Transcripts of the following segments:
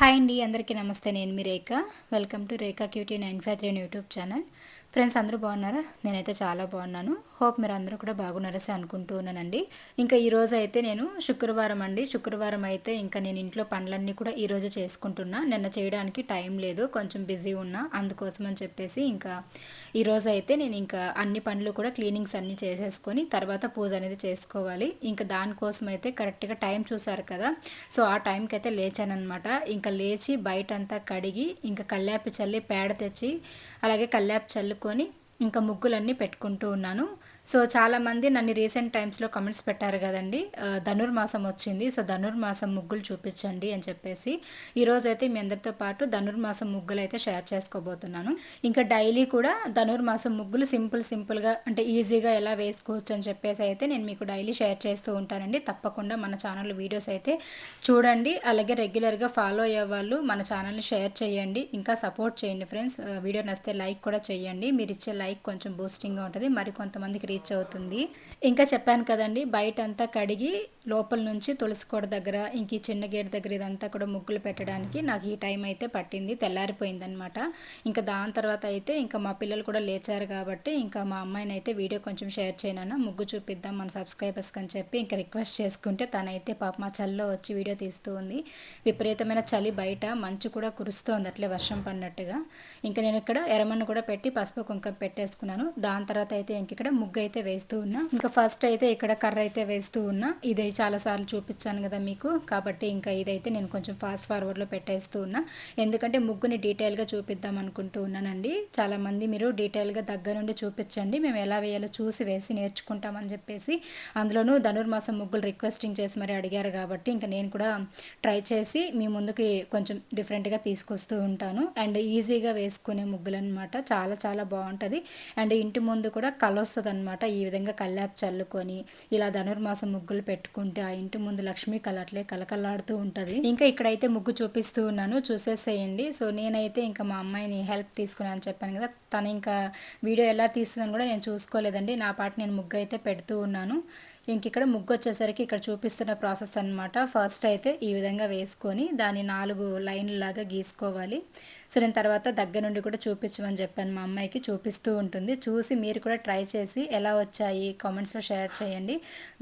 Hi అండి అందరికీ నమస్తే. నేను మీ Rekha. Welcome to Rekha cutie nine five three YouTube channel. Friends అందరూ బాగున్నారా? నేనైతే చాలా బాగున్నాను. హోప్ మీరు అందరూ కూడా బాగున్నారసి అనుకుంటూ ఉన్నానండి ఇంకా ఈరోజు అయితే నేను శుక్రవారం అండి. శుక్రవారం అయితే ఇంకా నేను ఇంట్లో పనులన్నీ కూడా ఈరోజు చేసుకుంటున్నా. నిన్న చేయడానికి టైం లేదు. కొంచెం బిజీ ఉన్నా. అందుకోసం అని చెప్పేసి ఇంకా ఈరోజు అయితే నేను ఇంకా అన్ని పనులు కూడా క్లీనింగ్స్ అన్నీ చేసేసుకొని తర్వాత పూజ అనేది చేసుకోవాలి. ఇంకా దానికోసం అయితే కరెక్ట్గా టైం చూసారు కదా. సో ఆ టైంకి అయితే లేచానమాట ఇంకా లేచి బయట అంతా కడిగి ఇంకా కల్లాపి చల్లి పేడ తెచ్చి అలాగే కల్లాపి చల్లుకొని ఇంకా ముగ్గులన్నీ పెట్టుకుంటూ ఉన్నాను. సో చాలామంది నన్ను రీసెంట్ టైమ్స్లో కమెంట్స్ పెట్టారు కదండి ధనుర్మాసం వచ్చింది సో ధనుర్మాసం ముగ్గులు చూపించండి అని చెప్పేసి. ఈరోజైతే మీ అందరితో పాటు ధనుర్మాసం ముగ్గులు అయితే షేర్ చేసుకోబోతున్నాను. ఇంకా డైలీ కూడా ధనుర్మాసం ముగ్గులు సింపుల్ సింపుల్గా అంటే ఈజీగా ఎలా వేసుకోవచ్చు అని చెప్పేసి అయితే నేను మీకు డైలీ షేర్ చేస్తూ ఉంటానండి. తప్పకుండా మన ఛానల్ వీడియోస్ అయితే చూడండి. అలాగే రెగ్యులర్గా ఫాలో అయ్యే వాళ్ళు మన ఛానల్ని షేర్ చేయండి. ఇంకా సపోర్ట్ చేయండి ఫ్రెండ్స్. వీడియో నచ్చితే లైక్ కూడా చేయండి. మీరు ఇచ్చే లైక్ కొంచెం బూస్టింగ్గా ఉంటుంది. మరి కొంతమందికి రీచ్ అవుతుంది. ఇంకా చెప్పాను కదండి బయట అంతా కడిగి లోపల నుంచి తులసి కోడ దగ్గర ఇంక ఈ చిన్న గేట్ దగ్గర ఇదంతా కూడా ముగ్గులు పెట్టడానికి నాకు ఈ టైం అయితే పట్టింది తెల్లారిపోయిందనమాట ఇంకా దాని తర్వాత అయితే ఇంకా మా పిల్లలు కూడా లేచారు కాబట్టి ఇంకా మా అమ్మాయిని అయితే వీడియో కొంచెం షేర్ చేయనన్నా ముగ్గు చూపిద్దాం మన సబ్స్క్రైబర్స్కి అని చెప్పి ఇంకా రిక్వెస్ట్ చేసుకుంటే తనైతే పాప మా చలిలో వచ్చి వీడియో తీస్తూ ఉంది. విపరీతమైన చలి బయట మంచు కూడా కురుస్తోంది అట్లే వర్షం పడినట్టుగా. ఇంకా నేను ఇక్కడ ఎరమన్ను కూడా పెట్టి పసుపు కుంకం పెట్టేసుకున్నాను. దాని తర్వాత అయితే ఇంక ఇక్కడ ముగ్గు అయితే వేస్తూ ఉన్నా. ఇంకా ఫస్ట్ అయితే ఇక్కడ కర్ర అయితే వేస్తూ ఉన్నా. ఇది చాలాసార్లు చూపించాను కదా మీకు. కాబట్టి ఇంకా ఇదైతే నేను కొంచెం ఫాస్ట్ ఫార్వర్డ్లో పెట్టేస్తూ ఉన్నా. ఎందుకంటే ముగ్గుని డీటెయిల్గా చూపిద్దాం అనుకుంటూ ఉన్నానండి. చాలామంది మీరు డీటెయిల్గా దగ్గర నుండి చూపించండి. మేము ఎలా వేయాలో చూసి వేసి నేర్చుకుంటామని చెప్పేసి అందులోనూ ధనుర్మాసం ముగ్గులు రిక్వెస్టింగ్ చేసి మరి అడిగారు కాబట్టి ఇంకా నేను కూడా ట్రై చేసి మీ ముందుకి కొంచెం డిఫరెంట్గా తీసుకొస్తూ ఉంటాను. అండ్ ఈజీగా వేసుకునే ముగ్గులు అనమాట చాలా చాలా బాగుంటుంది. అండ్ ఇంటి ముందు కూడా కలొస్తుంది అనమాట ఈ విధంగా కల్లాపు చల్లుకొని ఇలా ధనుర్మాసం ముగ్గులు పెట్టుకుంటే ఆ ఇంటి ముందు లక్ష్మీ కలట్లే కలకలాడుతూ ఉంటుంది. ఇంకా ఇక్కడైతే ముగ్గు చూపిస్తూ ఉన్నాను. చూసేసేయండి. సో నేనైతే ఇంకా మా అమ్మాయిని హెల్ప్ తీసుకున్నాను చెప్పాను కదా. తను ఇంకా వీడియో ఎలా తీస్తుందని కూడా నేను చూసుకోలేదండి. నా పాట నేను ముగ్గు అయితే పెడుతూ ఉన్నాను. ఇంక ఇక్కడ ముగ్గు వచ్చేసరికి ఇక్కడ చూపిస్తున్న ప్రాసెస్ అనమాట ఫస్ట్ అయితే ఈ విధంగా వేసుకొని దాన్ని నాలుగు లైన్లు లాగా గీసుకోవాలి. సో నేను తర్వాత దగ్గర నుండి కూడా చూపించమని చెప్పాను మా అమ్మాయికి. చూపిస్తూ ఉంటుంది. చూసి మీరు కూడా ట్రై చేసి ఎలా వచ్చాయి కామెంట్స్లో షేర్ చేయండి.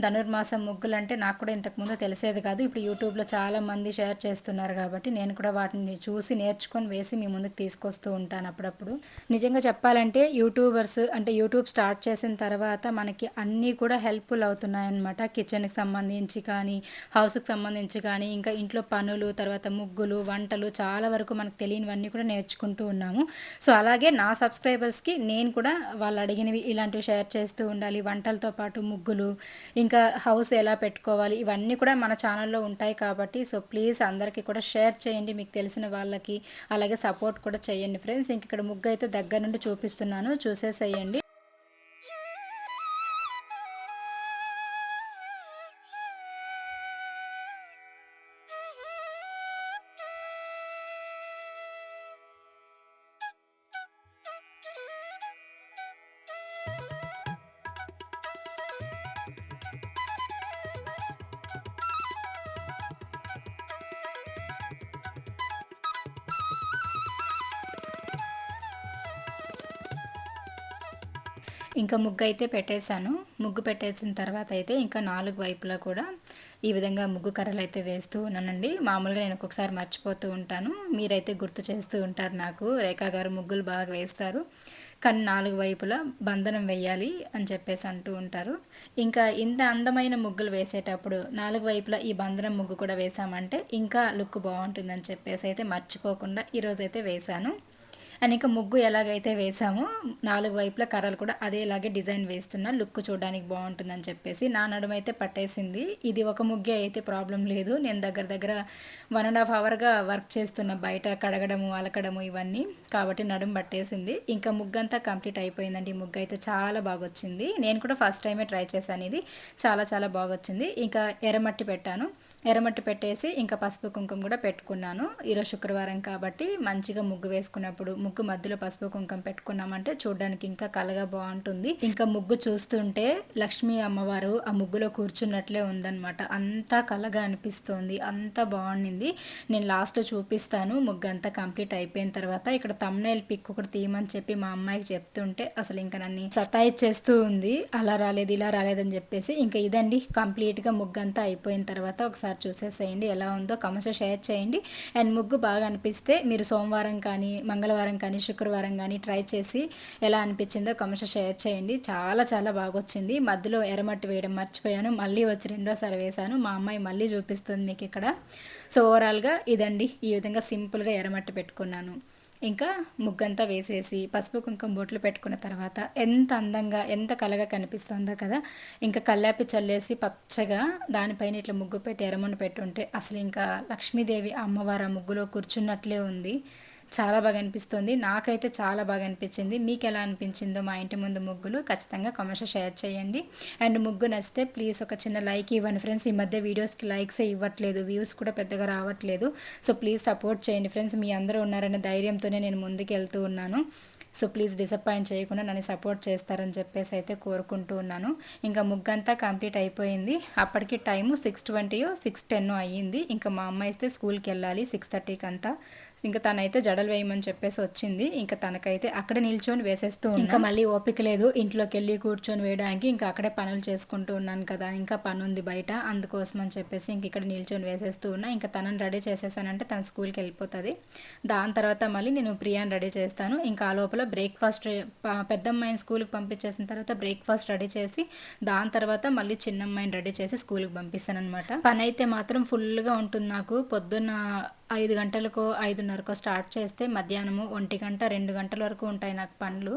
ధనుర్మాసం ముగ్గులు అంటే నాకు కూడా ఇంతకుముందు తెలిసేది కాదు. ఇప్పుడు యూట్యూబ్లో చాలా మంది షేర్ చేస్తున్నారు కాబట్టి నేను కూడా వాటిని చూసి నేర్చుకొని వేసి మీ ముందుకు తీసుకొస్తూ ఉంటాను అప్పుడప్పుడు. నిజంగా చెప్పాలంటే యూట్యూబర్స్ అంటే యూట్యూబ్ స్టార్ట్ చేసిన తర్వాత మనకి అన్నీ కూడా హెల్ప్ఫుల్ అవుతున్నాయన్నమాట. కిచెన్కి సంబంధించి కానీ హౌస్కి సంబంధించి కానీ ఇంకా ఇంట్లో పనులు తర్వాత ముగ్గులు వంటలు చాలా వరకు మనకు తెలియనివన్నీ కూడా నేర్చుకుంటూ ఉన్నాము. సో అలాగే నా సబ్స్క్రైబర్స్కి నేను కూడా వాళ్ళు అడిగినవి ఇలాంటివి షేర్ చేస్తూ ఉండాలి. వంటలతో పాటు ముగ్గులు ఇంకా హౌస్ ఎలా పెట్టుకోవాలి ఇవన్నీ కూడా మన ఛానల్లో ఉంటాయి కాబట్టి సో ప్లీజ్ అందరికీ కూడా షేర్ చేయండి మీకు తెలిసిన వాళ్ళకి. అలాగే సపోర్ట్ కూడా చేయండి ఫ్రెండ్స్. ఇంక ఇక్కడ ముగ్గు అయితే దగ్గర నుండి చూపిస్తున్నాను. చూసేసేయండి. ఇంకా ముగ్గు అయితే పెట్టేశాను. ముగ్గు పెట్టేసిన తర్వాత అయితే ఇంకా నాలుగు వైపులా కూడా ఈ విధంగా ముగ్గు కర్రలు అయితే వేస్తూ ఉన్నానండి. మామూలుగా నేను ఒక్కొక్కసారి మర్చిపోతూ ఉంటాను. మీరైతే గుర్తు చేస్తూ ఉంటారు నాకు. రేఖా గారు ముగ్గులు బాగా వేస్తారు. కానీ నాలుగు వైపులా బంధనం వేయాలి అని చెప్పేసి అంటూ ఉంటారు. ఇంకా ఇంత అందమైన ముగ్గులు వేసేటప్పుడు నాలుగు వైపులా ఈ బంధనం ముగ్గు కూడా వేసామంటే ఇంకా లుక్ బాగుంటుందని చెప్పేసి అయితే మర్చిపోకుండా ఈరోజైతే వేశాను. అండ్ ఇంకా ముగ్గు ఎలాగైతే వేసామో నాలుగు వైపుల కర్రలు కూడా అదేలాగే డిజైన్ వేస్తున్నా లుక్ చూడడానికి బాగుంటుందని చెప్పేసి నా నడుము అయితే పట్టేసింది. ఇది ఒక ముగ్గే అయితే ప్రాబ్లం లేదు. నేను దగ్గర దగ్గర వన్ అండ్ హాఫ్ అవర్గా వర్క్ చేస్తున్న బయట కడగడము అలకడము ఇవన్నీ. కాబట్టి నడుము పట్టేసింది. ఇంకా ముగ్గు అంతా కంప్లీట్ అయిపోయిందండి. ముగ్గు అయితే చాలా బాగా వచ్చింది నేను కూడా ఫస్ట్ టైమే ట్రై చేశాను. ఇది చాలా చాలా బాగా వచ్చింది ఇంకా ఎర్రమట్టి పెట్టాను. ఎర్రమట్టి పెట్టేసి ఇంకా పసుపు కుంకుమ కూడా పెట్టుకున్నాను. ఈరోజు శుక్రవారం కాబట్టి మంచిగా ముగ్గు వేసుకున్నప్పుడు ముగ్గు మధ్యలో పసుపు కుంకుమ పెట్టుకున్నామంటే చూడడానికి ఇంకా కలగా బాగుంటుంది. ఇంకా ముగ్గు చూస్తుంటే లక్ష్మీ అమ్మవారు ఆ ముగ్గులో కూర్చున్నట్లే ఉందన్నమాట. అంతా కలగా అనిపిస్తోంది. అంతా బాగుండింది. నేను లాస్ట్లో చూపిస్తాను. ముగ్గు అంతా కంప్లీట్ అయిపోయిన తర్వాత ఇక్కడ తమ్నైల్ పిక్ ఒకటి తీయమని చెప్పి మా అమ్మాయికి చెప్తుంటే అసలు ఇంకా నన్ను సతాయిచ్చేస్తూ ఉంది. అలా రాలేదు ఇలా రాలేదని చెప్పేసి ఇంకా ఇదండి. కంప్లీట్గా ముగ్గు అంతా అయిపోయిన తర్వాత ఒకసారి చూసేసేయండి ఎలా ఉందో కమెంట్స్ షేర్ చేయండి. అండ్ ముగ్గు బాగా అనిపిస్తే మీరు సోమవారం కానీ మంగళవారం కానీ శుక్రవారం కానీ ట్రై చేసి ఎలా అనిపించిందో కమెంట్స్ షేర్ చేయండి. చాలా చాలా బాగా వచ్చింది మధ్యలో ఎర్రమట్టి వేయడం మర్చిపోయాను. మళ్ళీ వచ్చి రెండోసారి వేశాను. మా అమ్మాయి మళ్ళీ చూపిస్తుంది మీకు ఇక్కడ. సో ఓవరాల్గా ఇదండి. ఈ విధంగా సింపుల్గా ఎర్రమట్టి పెట్టుకున్నాను. ఇంకా ముగ్గంతా వేసేసి పసుపు కుంకుమ బొట్లు పెట్టుకున్న తర్వాత ఎంత అందంగా ఎంత కలగా కనిపిస్తుందో కదా. ఇంకా కల్లాపి చల్లేసి పచ్చగా దానిపైన ఇట్లా ముగ్గు పెట్టి ఎరమును పెట్టుంటే అసలు ఇంకా లక్ష్మీదేవి అమ్మవారు ఆ ముగ్గులో కూర్చున్నట్లే ఉంది. చాలా బాగా అనిపిస్తుంది. నాకైతే చాలా బాగా అనిపించింది. మీకు ఎలా అనిపించిందో మా ఇంటి ముందు ముగ్గులు ఖచ్చితంగా కమెంట్స్ షేర్ చేయండి. అండ్ ముగ్గు నచ్చితే ప్లీజ్ ఒక చిన్న లైక్ ఇవ్వండి ఫ్రెండ్స్. ఈ మధ్య వీడియోస్కి లైక్సే ఇవ్వట్లేదు. వ్యూస్ కూడా పెద్దగా రావట్లేదు. సో ప్లీజ్ సపోర్ట్ చేయండి ఫ్రెండ్స్. మీ అందరూ ఉన్నారనే ధైర్యంతోనే నేను ముందుకు వెళ్తూ ఉన్నాను. సో ప్లీజ్ డిసప్పాయింట్ చేయకుండా నన్ను సపోర్ట్ చేస్తారని చెప్పేసి అయితే కోరుకుంటూ ఉన్నాను. ఇంకా ముగ్గంతా కంప్లీట్ అయిపోయింది. అప్పటికి టైము సిక్స్ ట్వంటీయో సిక్స్ టెన్ అయ్యింది. ఇంకా మా అమ్మాయి అయితే స్కూల్కి వెళ్ళాలి. సిక్స్ థర్టీకి అంతా. ఇంకా తనైతే జడలు వేయమని చెప్పేసి వచ్చింది. ఇంకా తనకైతే అక్కడ నిల్చొని వేసేస్తూ ఇంకా మళ్ళీ ఓపిక లేదు. ఇంట్లోకి వెళ్ళి కూర్చొని వేయడానికి ఇంకా అక్కడే పనులు చేసుకుంటూ ఉన్నాను కదా. ఇంకా పని ఉంది బయట. అందుకోసం అని చెప్పేసి ఇంక ఇక్కడ నిల్చొని వేసేస్తూ ఉన్నా. ఇంకా తనని రెడీ చేసేసానంటే తన స్కూల్కి వెళ్ళిపోతుంది. దాని తర్వాత మళ్ళీ నేను ప్రియాని రెడీ చేస్తాను. ఇంకా ఆ లోపల బ్రేక్ఫాస్ట్ పెద్దమ్మాయిని స్కూల్కి పంపించేసిన తర్వాత బ్రేక్ఫాస్ట్ రెడీ చేసి దాని తర్వాత మళ్ళీ చిన్నమ్మాయిని రెడీ చేసి స్కూల్కి పంపిస్తాను అనమాట పని అయితే మాత్రం ఫుల్గా ఉంటుంది నాకు. పొద్దున్న ఐదు గంటలకు ఐదున్నరకు స్టార్ట్ చేస్తే మధ్యాహ్నము ఒంటి గంట రెండు గంటల వరకు ఉంటాయి నాకు పనులు.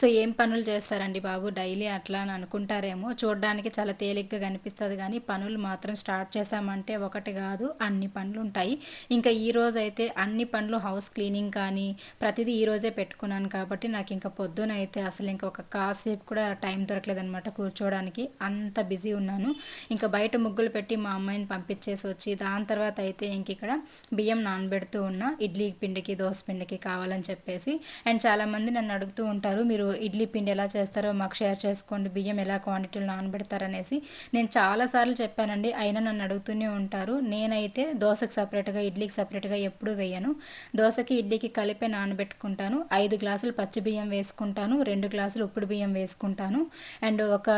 సో ఏం పనులు చేస్తారండి బాబు? డైలీ అట్లా అని అనుకుంటారేమో. చూడడానికి చాలా తేలిగ్గా కనిపిస్తుంది కానీ పనులు మాత్రం స్టార్ట్ చేసామంటే ఒకటి కాదు అన్ని పనులు ఉంటాయి. ఇంకా ఈ రోజైతే అయితే అన్ని పనులు హౌస్ క్లీనింగ్ కానీ ప్రతిదీ ఈ రోజే పెట్టుకున్నాను కాబట్టి నాకు ఇంకా పొద్దున అయితే అసలు ఇంకా ఒక కాసేపు కూడా టైం దొరకలేదనమాట కూర్చోవడానికి అంత బిజీ ఉన్నాను. ఇంకా బయట ముగ్గులు పెట్టి మా అమ్మాయిని పంపించేసి వచ్చి దాని తర్వాత అయితే ఇంక ఇక్కడ బియ్యం బియ్యం నానబెడుతూ ఉన్నా ఇడ్లీ పిండికి దోశ పిండికి కావాలని చెప్పేసి. అండ్ చాలామంది నన్ను అడుగుతూ ఉంటారు మీరు ఇడ్లీ పిండి ఎలా చేస్తారో మాకు షేర్ చేసుకోండి బియ్యం ఎలా క్వాంటిటీలో నానబెడతారనేసి నేను చాలాసార్లు చెప్పానండి అయినా నన్ను అడుగుతూనే ఉంటారు. నేనైతే దోశకి సపరేట్గా ఇడ్లీకి సపరేట్గా ఎప్పుడూ వేయను. దోశకి ఇడ్లీకి కలిపే నానబెట్టుకుంటాను. ఐదు గ్లాసులు పచ్చి బియ్యం వేసుకుంటాను రెండు గ్లాసులు ఉప్పుడు బియ్యం వేసుకుంటాను. అండ్ ఒక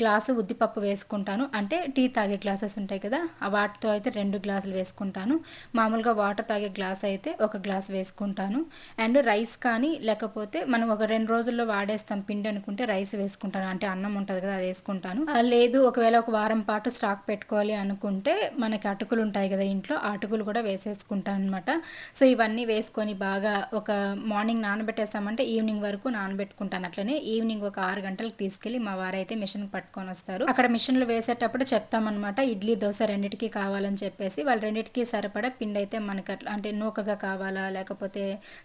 గ్లాసు ఉద్దిపప్పు వేసుకుంటాను. అంటే టీ తాగే గ్లాసెస్ ఉంటాయి కదా ఆ వాటితో అయితే రెండు గ్లాసులు వేసుకుంటాను. మామూలుగా వాటర్ తాగే గ్లాస్ అయితే ఒక గ్లాస్ వేసుకుంటాను. అండ్ రైస్ కానీ లేకపోతే మనం ఒక రెండు రోజుల్లో వాడేస్తాం పిండి అనుకుంటే రైస్ వేసుకుంటాను. అంటే అన్నం ఉంటుంది కదా అది వేసుకుంటాను. లేదు ఒకవేళ ఒక వారం పాటు స్టాక్ పెట్టుకోవాలి అనుకుంటే మనకి అటుకులు ఉంటాయి కదా ఇంట్లో అటుకులు కూడా వేసేసుకుంటాను అనమాట సో ఇవన్నీ వేసుకొని బాగా ఒక మార్నింగ్ నానబెట్టేస్తామంటే ఈవినింగ్ వరకు నానబెట్టుకుంటాను. అట్లనే ఈవినింగ్ ఒక ఆరు గంటలకు తీసుకెళ్ళి మా వారైతే మిషన్ పట్టుకొని వస్తారు. అక్కడ మిషన్లు వేసేటప్పుడు చెప్తామన్నమాట ఇడ్లీ దోశ రెండింటికి కావాలని చెప్పేసి వాళ్ళు రెండింటికి సరిపడా పిండి అయితే మనకి అట్లా అంటే నూకగా కావాలా లేకపోతే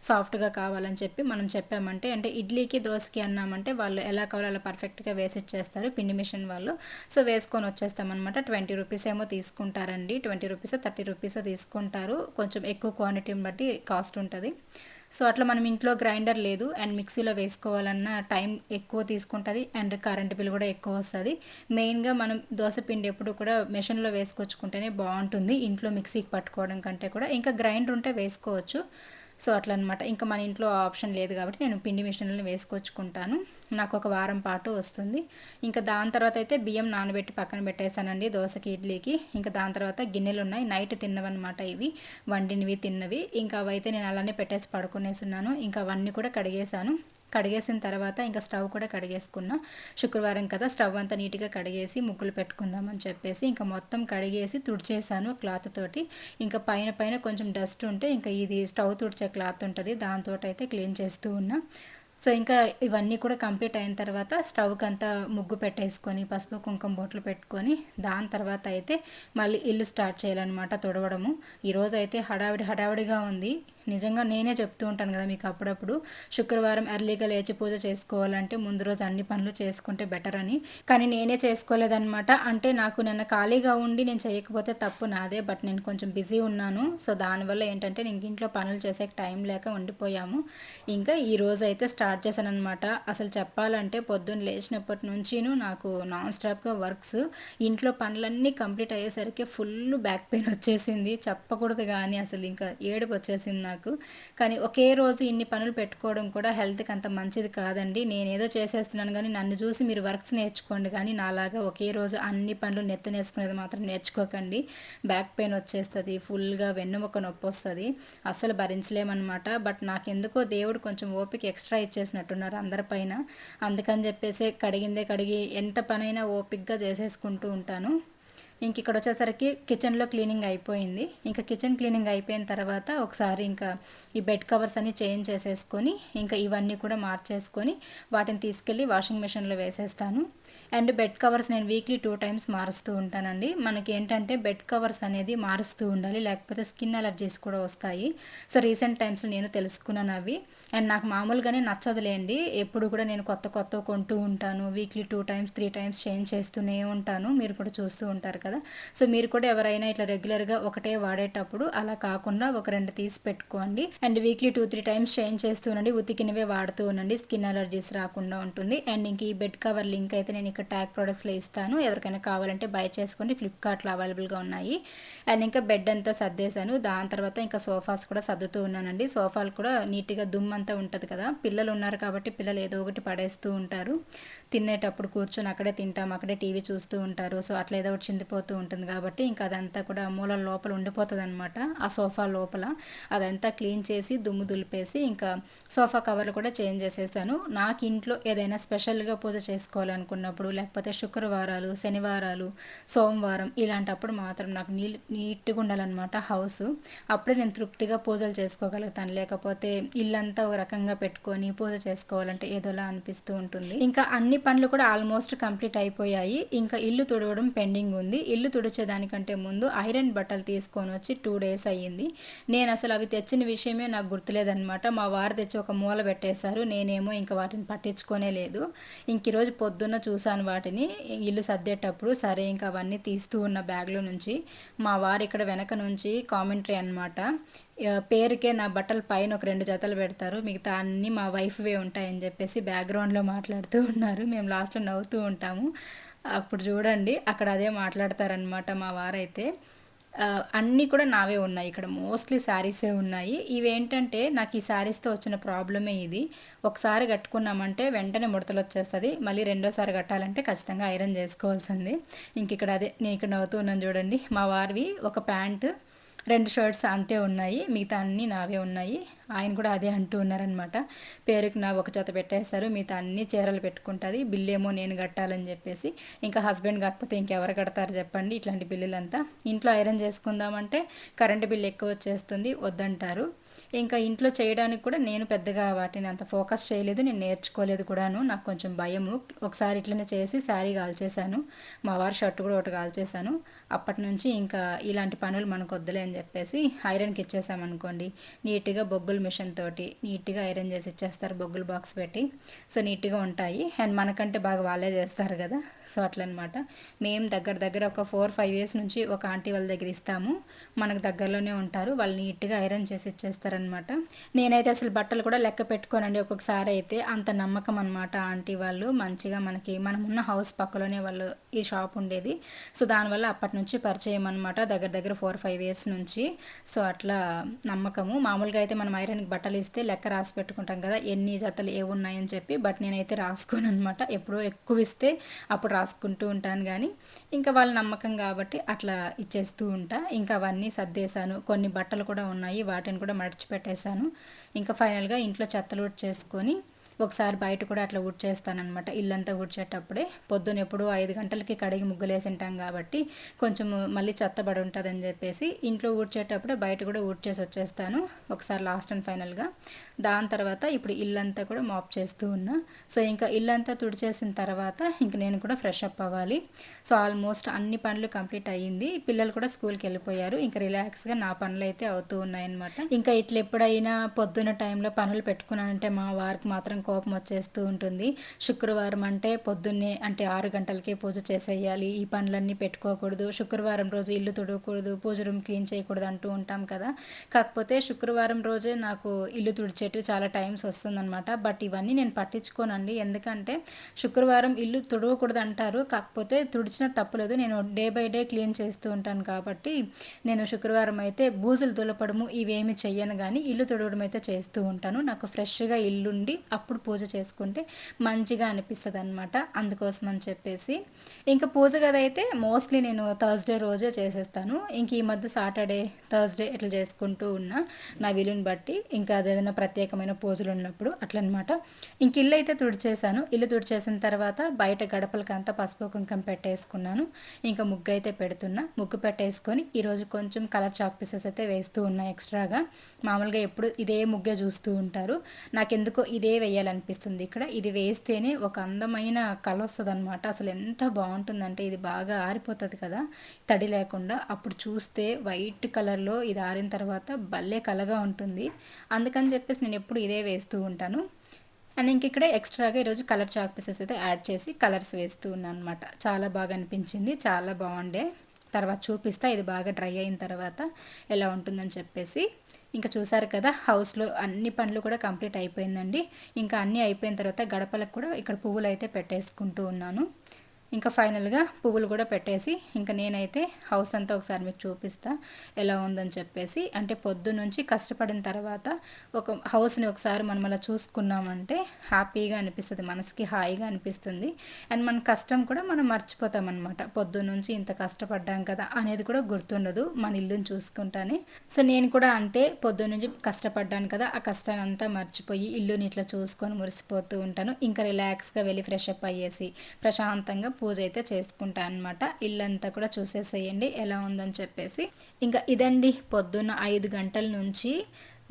సాఫ్ట్గా కావాలని చెప్పి మనం చెప్పామంటే అంటే ఇడ్లీకి దోశకి అన్నామంటే వాళ్ళు ఎలా కావాలో అలా పర్ఫెక్ట్గా వేసి ఇచ్చేస్తారు పిండి మిషన్ వాళ్ళు. సో వేసుకొని వచ్చేస్తామన్నమాట. ట్వంటీ రూపీస్ ఏమో తీసుకుంటారండి. ట్వంటీ రూపీస్ థర్టీ రూపీస్ తీసుకుంటారు. కొంచెం ఎక్కువ క్వాంటిటీని బట్టి కాస్ట్ ఉంటుంది. సో అట్లా మనం ఇంట్లో గ్రైండర్ లేదు అండ్ మిక్సీలో వేసుకోవాలన్న టైం ఎక్కువ తీసుకుంటుంది అండ్ కరెంట్ బిల్ కూడా ఎక్కువ వస్తుంది. మెయిన్గా మనం దోశ పిండి ఎప్పుడు కూడా మెషిన్లో వేసుకొచ్చుకుంటేనే బాగుంటుంది. ఇంట్లో మిక్సీకి పట్టుకోవడం కంటే కూడా. ఇంకా గ్రైండర్ ఉంటే వేసుకోవచ్చు. సో అట్లా అనమాట ఇంకా మన ఇంట్లో ఆప్షన్ లేదు కాబట్టి నేను పిండి మిషన్లను వేసుకొచ్చుకుంటాను. నాకు ఒక వారం పాటు వస్తుంది. ఇంకా దాని తర్వాత అయితే బియ్యం నానబెట్టి పక్కన పెట్టేశానండి దోశకి ఇడ్లీకి. ఇంకా దాని తర్వాత గిన్నెలు ఉన్నాయి నైట్ తిన్నవన్నమాట ఇవి. వండినవి తిన్నవి. ఇంకా అవైతే నేను అలానే పెట్టేసి పడుకునేసున్నాను. ఇంకా అవన్నీ కూడా కడిగేశాను. కడిగేసిన తర్వాత ఇంకా స్టవ్ కూడా కడిగేసుకున్నాం. శుక్రవారం కదా స్టవ్ అంతా నీట్గా కడిగేసి ముగ్గులు పెట్టుకుందామని చెప్పేసి ఇంకా మొత్తం కడిగేసి తుడిచేసాను క్లాత్ తోటి. ఇంకా పైన పైన కొంచెం డస్ట్ ఉంటే ఇంకా ఇది స్టవ్ తుడిచే క్లాత్ ఉంటుంది. దాంతో అయితే క్లీన్ చేస్తూ ఉన్నా. సో ఇంకా ఇవన్నీ కూడా కంప్లీట్ అయిన తర్వాత స్టవ్కి అంతా ముగ్గు పెట్టేసుకొని పసుపు కుంకుమ బొట్లు పెట్టుకొని దాని తర్వాత అయితే మళ్ళీ ఇల్లు స్టార్ట్ చేయాలన్నమాట తుడవడము. ఈరోజు అయితే హడావిడి హడావిడిగా ఉంది. నిజంగా నేనే చెప్తూ ఉంటాను కదా మీకు అప్పుడప్పుడు. శుక్రవారం ఎర్లీగా లేచి పూజ చేసుకోవాలంటే ముందు రోజు అన్ని పనులు చేసుకుంటే బెటర్ అని. కానీ నేనే చేసుకోలేదన్నమాట. అంటే నాకు నిన్న ఖాళీగా ఉండి నేను చేయకపోతే తప్పు నాదే. బట్ నేను కొంచెం బిజీ ఉన్నాను. సో దానివల్ల ఏంటంటే నేను ఇంట్లో పనులు చేసే టైం లేక ఉండిపోయాము. ఇంకా ఈ రోజు అయితే స్టార్ట్ చేశాను అనమాట అసలు చెప్పాలంటే పొద్దున్న లేచినప్పటి నుంచిను నాకు నాన్ స్టాప్గా వర్క్స్ ఇంట్లో పనులన్నీ కంప్లీట్ అయ్యేసరికి ఫుల్ బ్యాక్ పెయిన్ వచ్చేసింది. చెప్పకూడదు కానీ అసలు ఇంకా ఏడుపు వచ్చేసింది నాకు. కానీ ఒకే రోజు ఇన్ని పనులు పెట్టుకోవడం కూడా హెల్త్కి అంత మంచిది కాదండి. నేను ఏదో చేసేస్తున్నాను కానీ నన్ను చూసి మీరు వర్క్స్ నేర్చుకోండి కానీ నాలాగా ఒకే రోజు అన్ని పనులు నెత్తనేసుకునేది మాత్రం నేర్చుకోకండి. బ్యాక్ పెయిన్ వచ్చేస్తుంది ఫుల్గా వెన్నుముక నొప్పి వస్తుంది. అస్సలు భరించలేమన్నమాట. బట్ నాకెందుకో దేవుడు కొంచెం ఓపిక ఎక్స్ట్రా ఇచ్చేసినట్టున్నారు అందరిపైన అందుకని చెప్పేసి కడిగిందే కడిగి ఎంత పనైనా ఓపిక్గా చేసేసుకుంటూ ఉంటాను. ఇంక ఇక్కడ వచ్చేసరికి కిచెన్లో క్లీనింగ్ అయిపోయింది. ఇంకా కిచెన్ క్లీనింగ్ అయిపోయిన తర్వాత ఒకసారి ఇంకా ఈ బెడ్ కవర్స్ అన్ని చేంజ్ చేసేసుకొని ఇంకా ఇవన్నీ కూడా మార్చేసుకొని వాటిని తీసుకెళ్ళి వాషింగ్ మిషన్లో వేసేస్తాను. అండ్ బెడ్ కవర్స్ నేను వీక్లీ టూ టైమ్స్ మారుస్తూ ఉంటానండి. మనకి ఏంటంటే బెడ్ కవర్స్ అనేది మారుస్తూ ఉండాలి. లేకపోతే స్కిన్ అలర్జీస్ కూడా వస్తాయి. సో రీసెంట్ టైమ్స్లో నేను తెలుసుకున్నాను అవి. అండ్ నాకు మామూలుగానే నచ్చదులేండి. ఎప్పుడు కూడా నేను కొత్త కొత్త కొంటూ ఉంటాను. Weekly two times three times change చేస్తూనే ఉంటాను. మీరు కూడా చూస్తూ ఉంటారు కదా. సో మీరు కూడా ఎవరైనా ఇట్లా రెగ్యులర్గా ఒకటే వాడేటప్పుడు అలా కాకుండా ఒక రెండు తీసి పెట్టుకోండి. And weekly two three times change చేస్తూ ఉండండి. ఉతికినవే వాడుతూ ఉండండి. స్కిన్ అలర్జీస్ రాకుండా ఉంటుంది. అండ్ ఇంక ఈ బెడ్ కవర్ లింక్ అయితే నేను ఇక్కడ ట్యాగ్ ప్రొడక్ట్స్లో ఇస్తాను. ఎవరికైనా కావాలంటే బై చేసుకోండి. ఫ్లిప్కార్ట్లో అవైలబుల్గా ఉన్నాయి. అండ్ ఇంకా బెడ్ అంతా సర్దేశాను. దాని తర్వాత ఇంకా సోఫాస్ కూడా సర్దుతూ ఉన్నానండి. సోఫాలు కూడా నీట్గా దుమ్ము అంతా ఉంటుంది కదా? పిల్లలు ఉన్నారు కాబట్టి పిల్లలు ఏదో ఒకటి పడేస్తూ ఉంటారు. తినేటప్పుడు కూర్చొని అక్కడే తింటాం. అక్కడే టీవీ చూస్తూ ఉంటారు. సో అట్లా ఏదో ఒకటి చిందిపోతూ ఉంటుంది కాబట్టి ఇంకా అదంతా కూడా మూల లోపల ఉండిపోతుంది అనమాట ఆ సోఫా లోపల అదంతా క్లీన్ చేసి దుమ్ము దులిపేసి ఇంకా సోఫా కవర్లు కూడా చేంజ్ చేసేసాను నాకు ఇంట్లో ఏదైనా స్పెషల్గా పూజ చేసుకోవాలనుకున్నప్పుడు లేకపోతే శుక్రవారాలు శనివారాలు సోమవారం ఇలాంటప్పుడు మాత్రం నాకు నీ నీట్గా ఉండాలన్నమాట హౌస్. అప్పుడే నేను తృప్తిగా పూజలు చేసుకోగలుగుతాను. లేకపోతే ఇల్లంతా ఒక రకంగా పెట్టుకొని పూజ చేసుకోవాలంటే ఏదోలా అనిపిస్తూ ఉంటుంది. ఇంకా అన్ని పనులు కూడా ఆల్మోస్ట్ కంప్లీట్ అయిపోయాయి. ఇంకా ఇల్లు తుడవడం పెండింగ్ ఉంది. ఇల్లు తుడిచేదానికంటే ముందు ఐరన్ బట్టలు తీసుకొని వచ్చి టూ డేస్ అయ్యింది. నేను అసలు అవి తెచ్చిన విషయమే నాకు గుర్తులేదనమాట మా వారు తెచ్చి ఒక మూల పెట్టేశారు. నేనేమో ఇంకా వాటిని పట్టించుకోనే లేదు. ఇంక ఈరోజు పొద్దున్న చూశాను వాటిని. ఇల్లు సర్దేటప్పుడు సరే ఇంకా అవన్నీ తీస్తూ ఉన్న బ్యాగ్లో నుంచి మా వారు ఇక్కడ వెనక నుంచి కామెంటరీ అనమాట పేరుకే నా బట్టల పైన ఒక రెండు జతలు పెడతారు. మిగతా అన్నీ మా వైఫ్వే ఉంటాయని చెప్పేసి బ్యాక్గ్రౌండ్లో మాట్లాడుతూ ఉన్నారు. మేము లాస్ట్లో నవ్వుతూ ఉంటాము. అప్పుడు చూడండి అక్కడ అదే మాట్లాడతారనమాట మా వారైతే. అన్నీ కూడా నావే ఉన్నాయి. ఇక్కడ మోస్ట్లీ శారీసే ఉన్నాయి. ఇవేంటంటే నాకు ఈ శారీస్తో వచ్చిన ప్రాబ్లమే ఇది. ఒకసారి కట్టుకున్నామంటే వెంటనే ముడతలు వచ్చేస్తుంది మళ్ళీ రెండోసారి కట్టాలంటే ఖచ్చితంగా ఐరన్ చేసుకోవాల్సింది. ఇంక ఇక్కడ అదే నేను ఇక్కడ నవ్వుతూ ఉన్నాను చూడండి. మా వారివి ఒక ప్యాంటు రెండు షర్ట్స్ అంతే ఉన్నాయి మిగతా అన్నీ నావే ఉన్నాయి. ఆయన కూడా అదే అంటూ ఉన్నారనమాట పేరుకి నా ఒక జత పెట్టేస్తారు మిగతా అన్ని చీరలు పెట్టుకుంటుంది. బిల్లు ఏమో నేను కట్టాలని చెప్పేసి ఇంకా హస్బెండ్ కాకపోతే ఇంకెవరు కడతారు చెప్పండి ఇట్లాంటి బిల్లులంతా. ఇంట్లో ఐరన్ చేసుకుందామంటే కరెంటు బిల్లు ఎక్కువ వచ్చేస్తుంది వద్దంటారు. ఇంకా ఇంట్లో చేయడానికి కూడా నేను పెద్దగా వాటిని అంత ఫోకస్ చేయలేదు నేను నేర్చుకోలేదు కూడాను. నాకు కొంచెం భయము. ఒకసారి ఇట్లనే చేసి శారీ కాల్చేశాను. మా వారి షర్ట్ కూడా ఒకటి కాల్చేశాను. అప్పటి నుంచి ఇంకా ఇలాంటి పనులు మనకు వద్దులే అని చెప్పేసి ఐరన్కి ఇచ్చేసామనుకోండి నీట్గా బొగ్గుల మిషన్ తోటి నీట్గా ఐరన్ చేసి ఇచ్చేస్తారు బొగ్గుల బాక్స్ పెట్టి. సో నీట్గా ఉంటాయి. అండ్ మనకంటే బాగా వాళ్ళే చేస్తారు కదా. సో అట్లనమాట. మేము దగ్గర దగ్గర ఒక ఫోర్ ఫైవ్ ఇయర్స్ నుంచి ఒక ఆంటీ వాళ్ళ దగ్గర ఇస్తాము. మనకు దగ్గరలోనే ఉంటారు. వాళ్ళు నీట్గా ఐరన్ చేసి ఇచ్చేస్తారు. చేస్తారనమాట నేనైతే అసలు బట్టలు కూడా లెక్క పెట్టుకోనండి ఒక్కొక్కసారి అయితే. అంత నమ్మకం అనమాట ఆంటీ వాళ్ళు. మంచిగా మనకి మనం ఉన్న హౌస్ పక్కలోనే వాళ్ళు ఈ షాప్ ఉండేది. సో దానివల్ల అప్పటి నుంచి పరిచయం అనమాట దగ్గర దగ్గర ఫోర్ ఫైవ్ ఇయర్స్ నుంచి. సో అట్లా నమ్మకము. మామూలుగా అయితే మనం ఐరన్కి బట్టలు ఇస్తే లెక్క రాసి పెట్టుకుంటాం కదా. ఎన్ని జతలు ఏ ఉన్నాయని చెప్పి. బట్ నేనైతే రాసుకోను అనమాట ఎప్పుడో ఎక్కువ ఇస్తే అప్పుడు రాసుకుంటూ ఉంటాను కానీ ఇంకా వాళ్ళ నమ్మకం కాబట్టి అట్లా ఇచ్చేస్తూ ఉంటా. ఇంకా అవన్నీ సర్దేశాను. కొన్ని బట్టలు కూడా ఉన్నాయి. వాటిని కూడా మడిచిపెట్టేశాను. ఇంకా ఫైనల్గా ఇంట్లో చెత్తలు చేసుకొని ఒకసారి బయట కూడా అట్లా ఊడ్చేస్తానమాట ఇల్లంతా ఊడ్చేటప్పుడే పొద్దున ఎప్పుడు ఐదు గంటలకి కడిగి ముగ్గులేసి ఉంటాం కాబట్టి కొంచెం మళ్ళీ చెత్తబడి ఉంటుందని చెప్పేసి ఇంట్లో ఊడ్చేటప్పుడే బయట కూడా ఊడ్చేసి వచ్చేస్తాను ఒకసారి లాస్ట్ అండ్ ఫైనల్గా. దాని తర్వాత ఇప్పుడు ఇల్లంతా కూడా మాప్ చేస్తూ ఉన్నా. సో ఇంకా ఇల్లంతా తుడిచేసిన తర్వాత ఇంక నేను కూడా ఫ్రెష్ అప్ అవ్వాలి. సో ఆల్మోస్ట్ అన్ని పనులు కంప్లీట్ అయ్యింది. పిల్లలు కూడా స్కూల్కి వెళ్ళిపోయారు. ఇంకా రిలాక్స్గా నా పనులు అయితే అవుతూ ఉన్నాయన్నమాట. ఇంకా ఇట్లా ఎప్పుడైనా పొద్దున్న టైంలో పనులు పెట్టుకున్నానంటే మా వారికి మాత్రం కోపం వచ్చేస్తూ ఉంటుంది. శుక్రవారం అంటే పొద్దున్నే అంటే ఆరు గంటలకే పూజ చేసేయాలి. ఈ పనులన్నీ పెట్టుకోకూడదు. శుక్రవారం రోజు ఇల్లు తుడవకూడదు. పూజ రూమ్ క్లీన్ చేయకూడదు అంటూ ఉంటాం కదా. కాకపోతే శుక్రవారం రోజే నాకు ఇల్లు తుడిచేట్టు చాలా టైమ్స్ వస్తుందన్నమాట. బట్ ఇవన్నీ నేను పట్టించుకోనండి. ఎందుకంటే శుక్రవారం ఇల్లు తుడవకూడదు అంటారు. కాకపోతే తుడిచిన తప్పులేదు నేను డే బై డే క్లీన్ చేస్తూ ఉంటాను కాబట్టి నేను శుక్రవారం అయితే బూజులు తులపడము ఇవేమి చెయ్యను కానీ ఇల్లు తుడవడం అయితే చేస్తూ ఉంటాను. నాకు ఫ్రెష్గా ఇల్లుండి అప్పుడు పూజ చేసుకుంటే మంచిగా అనిపిస్తుంది అనమాట అందుకోసం అని చెప్పేసి ఇంకా పూజ గది అయితే మోస్ట్లీ నేను థర్స్డే రోజే చేసేస్తాను. ఇంక ఈ మధ్య సాటర్డే థర్స్డే ఇట్లా చేసుకుంటూ ఉన్నా నా విలుని బట్టి ఇంకా అదేదైనా ప్రత్యేకమైన పూజలు ఉన్నప్పుడు అట్లనమాట ఇంక ఇల్లు అయితే తుడిచేసాను ఇల్లు తుడిచేసిన తర్వాత బయట గడపలకి అంతా పసుపు కుంకం పెట్టేసుకున్నాను. ఇంకా ముగ్గు అయితే పెడుతున్నా. ముగ్గు పెట్టేసుకొని ఈరోజు కొంచెం కలర్ చాక్ పీసెస్ అయితే వేస్తూ ఉన్నా ఎక్స్ట్రాగా. మామూలుగా ఎప్పుడు ఇదే ముగ్గే చూస్తూ ఉంటారు. నాకెందుకో ఇదే వేయాలనిపిస్తుంది ఇక్కడ ఇది వేస్తేనే ఒక అందమైన కళ వస్తుంది అనమాట అసలు ఎంత బాగుంటుందంటే ఇది బాగా ఆరిపోతుంది కదా. తడి లేకుండా అప్పుడు చూస్తే వైట్ కలర్లో ఇది ఆరిన తర్వాత భలే కలగా ఉంటుంది. అందుకని చెప్పేసి నేను ఎప్పుడు ఇదే వేస్తూ ఉంటాను. అండ్ ఇంక ఇక్కడ ఎక్స్ట్రాగా ఈరోజు కలర్ చాక్ పీసెస్ అయితే యాడ్ చేసి కలర్స్ వేస్తూ ఉన్నాను అనమాట చాలా బాగా అనిపించింది. చాలా బాగుండే. తర్వాత చూపిస్తా. ఇది బాగా డ్రై అయిన తర్వాత ఎలా ఉంటుందని చెప్పేసి. ఇంకా చూసారు కదా హౌస్లో అన్ని పనులు కూడా కంప్లీట్ అయిపోయిందండి. ఇంకా అన్నీ అయిపోయిన తర్వాత గడపలకు కూడా ఇక్కడ పువ్వులు అయితే పెట్టేసుకుంటూ ఉన్నాను. ఇంకా ఫైనల్గా పువ్వులు కూడా పెట్టేసి ఇంకా నేనైతే హౌస్ అంతా ఒకసారి మీకు చూపిస్తా ఎలా ఉందని చెప్పేసి. అంటే పొద్దు నుంచి కష్టపడిన తర్వాత ఒక హౌస్ని ఒకసారి మనం అలా చూసుకున్నామంటే హ్యాపీగా అనిపిస్తుంది మనసుకి హాయిగా అనిపిస్తుంది. అండ్ మన కష్టం కూడా మనం మర్చిపోతాం అనమాట పొద్దు నుంచి ఇంత కష్టపడ్డాం కదా అనేది కూడా గుర్తుండదు మన ఇల్లుని చూసుకుంటానే. సో నేను కూడా అంతే పొద్దు నుంచి కష్టపడ్డాను కదా ఆ కష్టాన్ని అంతా మర్చిపోయి ఇల్లుని ఇట్లా చూసుకొని మురిసిపోతూ ఉంటాను. ఇంకా రిలాక్స్గా వెళ్ళి ఫ్రెష్ అప్ అయ్యేసి ప్రశాంతంగా పూజ అయితే చేసుకుంటా అనమాట ఇల్లంతా కూడా చూసేసేయండి ఎలా ఉందని చెప్పేసి. ఇంకా ఇదండి పొద్దున్న ఐదు గంటల నుంచి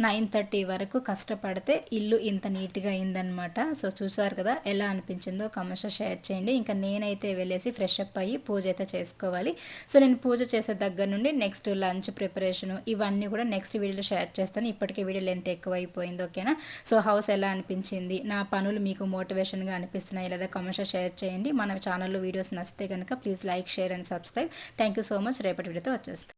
నైన్ థర్టీ వరకు కష్టపడితే ఇల్లు ఇంత నీట్గా అయిందనమాట సో చూసారు కదా ఎలా అనిపించిందో కమర్షియల్ షేర్ చేయండి. ఇంకా నేనైతే వెళ్ళేసి ఫ్రెష్ అప్ అయ్యి పూజ అయితే చేసుకోవాలి. సో నేను పూజ చేసే దగ్గర నుండి నెక్స్ట్ లంచ్ ప్రిపరేషను ఇవన్నీ కూడా నెక్స్ట్ వీడియోలో షేర్ చేస్తాను. ఇప్పటికే వీడియో లెంత్ ఎక్కువ అయిపోయింది ఓకేనా? సో హౌస్ ఎలా అనిపించింది? నా పనులు మీకు మోటివేషన్గా అనిపిస్తున్నాయి లేదా కమర్షియల్ షేర్ చేయండి. మన ఛానల్లో వీడియోస్ నచ్చితే కనుక please like share and subscribe. Thank you so much. రేపటి వీడియోతో వచ్చేస్తాను